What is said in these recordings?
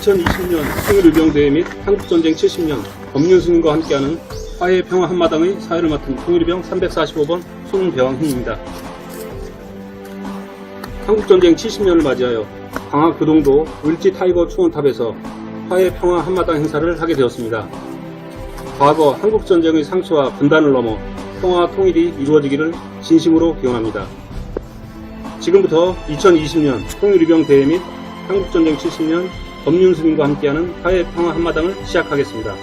2020년 통일의병대회 및 한국전쟁 70년 법륜스님과 함께하는 화해 평화 한마당의 사회를 맡은 통일의병 345번 손배왕희입니다. 한국전쟁 70년을 맞이하여 강화 교동도 을지 타이거 추원탑에서 화해 평화 한마당 행사를 하게 되었습니다. 과거 한국전쟁의 상처와 분단을 넘어 평화 통일이 이루어지기를 진심으로 기원합니다. 지금부터 2020년 통일의병 대회 및 한국전쟁 70년 법륜스님과 함께하는 화해 평화 한마당을 시작하겠습니다.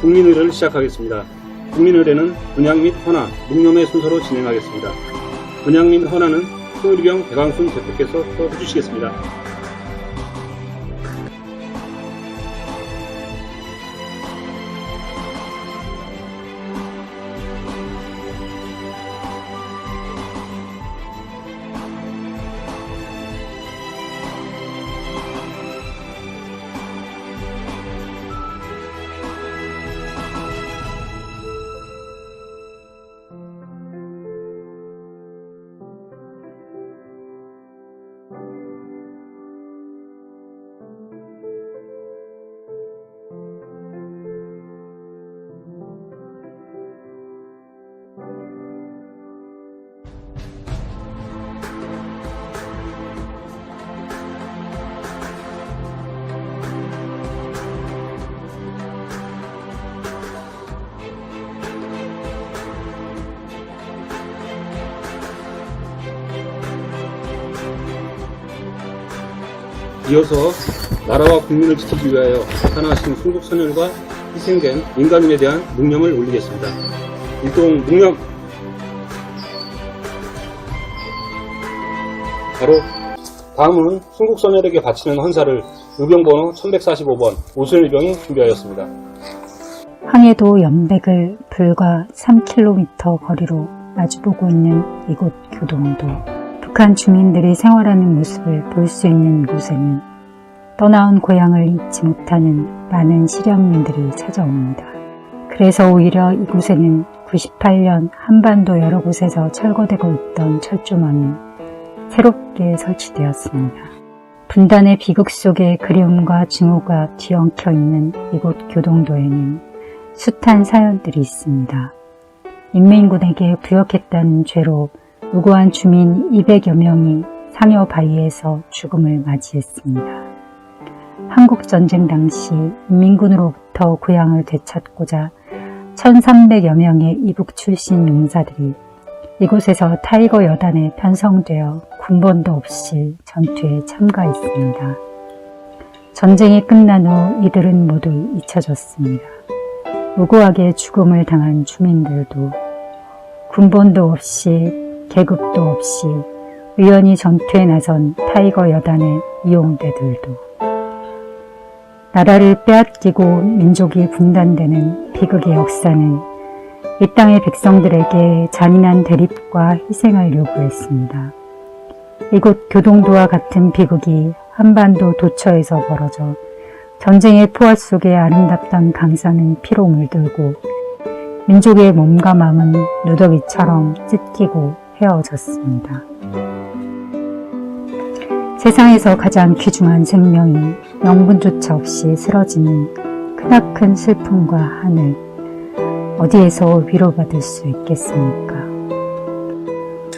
국민의례를 시작하겠습니다. 국민의례는 분양 및 헌화, 묵념의 순서로 진행하겠습니다. 분양 및 헌화는 통일의병 배광순 대표께서 또 해주시겠습니다. 이어서 나라와 국민을 지키기 위하여 탄하신 순국 선열과 희생된 민간인에 대한 묵념을 올리겠습니다. 일동 묵념 바로 다음은 순국 선열에게 바치는 헌사를 의병번호 1145번 오순일병이 준비하였습니다. 황해도 연백을 불과 3km 거리로 마주보고 있는 이곳 교동도 북한 주민들이 생활하는 모습을 볼 수 있는 곳에는 떠나온 고향을 잊지 못하는 많은 실향민들이 찾아옵니다. 그래서 오히려 이곳에는 98년 한반도 여러 곳에서 철거되고 있던 철조망이 새롭게 설치되었습니다. 분단의 비극 속에 그리움과 증오가 뒤엉켜 있는 이곳 교동도에는 숱한 사연들이 있습니다. 인민군에게 부역했다는 죄로 무고한 주민 200여 명이 상여 바위에서 죽음을 맞이했습니다. 한국전쟁 당시 인민군으로부터 고향을 되찾고자 1300여 명의 이북 출신 용사들이 이곳에서 타이거 여단에 편성되어 군번도 없이 전투에 참가했습니다. 전쟁이 끝난 후 이들은 모두 잊혀졌습니다. 무고하게 죽음을 당한 주민들도 군번도 없이 계급도 없이 우연히 전투에 나선 타이거 여단의 이용대들도 나라를 빼앗기고 민족이 분단되는 비극의 역사는 이 땅의 백성들에게 잔인한 대립과 희생을 요구했습니다. 이곳 교동도와 같은 비극이 한반도 도처에서 벌어져 전쟁의 포화 속에 아름답던 강산은 피로 물들고 민족의 몸과 마음은 누더기처럼 찢기고 헤어졌습니다. 세상에서 가장 귀중한 생명이 명분조차 없이 쓰러지는 크나큰 슬픔과 하늘 어디에서 위로받을 수 있겠습니까?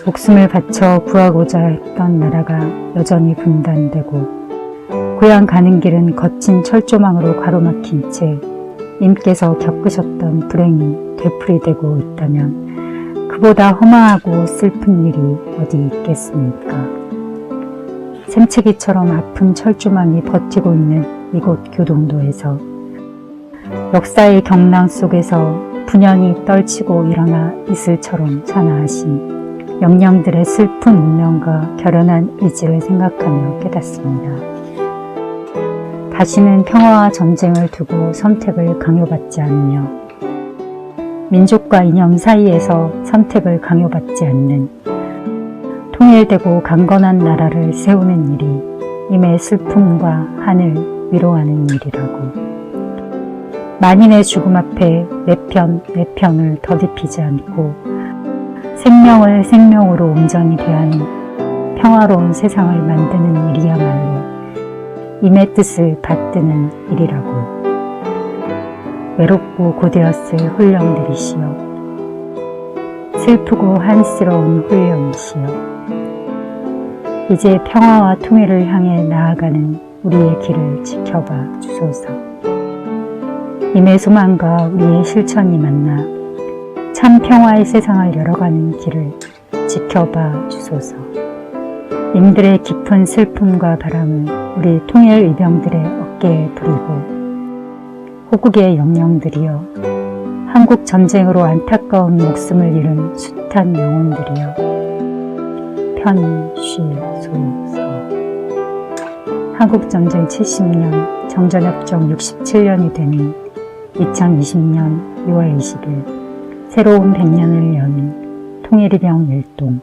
목숨을 바쳐 구하고자 했던 나라가 여전히 분단되고 고향 가는 길은 거친 철조망으로 가로막힌 채 님께서 겪으셨던 불행이 되풀이되고 있다면 그보다 허망하고 슬픈 일이 어디 있겠습니까? 샘채기처럼 아픈 철조망이 버티고 있는 이곳 교동도에서 역사의 경랑 속에서 분연히 떨치고 일어나 이슬처럼 산화하신 영령들의 슬픈 운명과 결연한 의지를 생각하며 깨닫습니다. 다시는 평화와 전쟁을 두고 선택을 강요받지 않으며 민족과 이념 사이에서 선택을 강요받지 않는 통일되고 강건한 나라를 세우는 일이 임의 슬픔과 한을 위로하는 일이라고. 만인의 죽음 앞에 내 편, 내 편을 더딥히지 않고 생명을 생명으로 온전히 대하는 평화로운 세상을 만드는 일이야말로 임의 뜻을 받드는 일이라고. 외롭고 고되었을 홀령들이시여. 슬프고 한스러운 홀령이시여. 이제 평화와 통일을 향해 나아가는 우리의 길을 지켜봐 주소서. 임의 소망과 우리의 실천이 만나 참 평화의 세상을 열어가는 길을 지켜봐 주소서. 임들의 깊은 슬픔과 바람을 우리 통일 의병들의 어깨에 부리고 호국의 영령들이여 한국 전쟁으로 안타까운 목숨을 잃은 숱한 영혼들이여 편쉬소서. 한국 전쟁 70년 정전협정 67년이 되는 2020년 6월 20일 새로운 100년을 여는 통일의병 일동